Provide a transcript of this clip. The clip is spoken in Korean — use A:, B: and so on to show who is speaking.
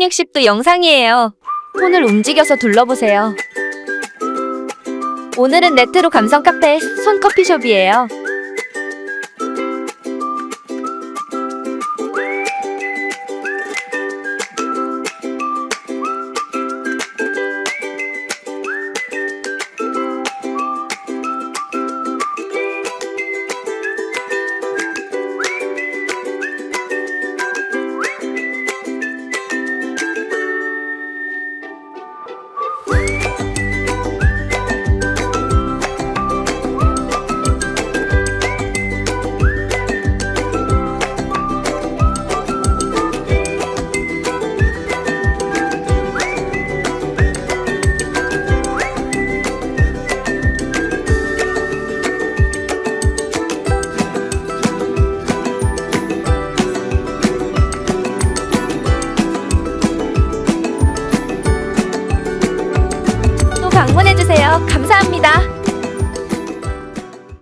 A: 360도 영상이에요. 폰을 움직여서 둘러보세요. 오늘은 레트로 감성 카페 손커피숍이에요. 방문해주세요. 감사합니다.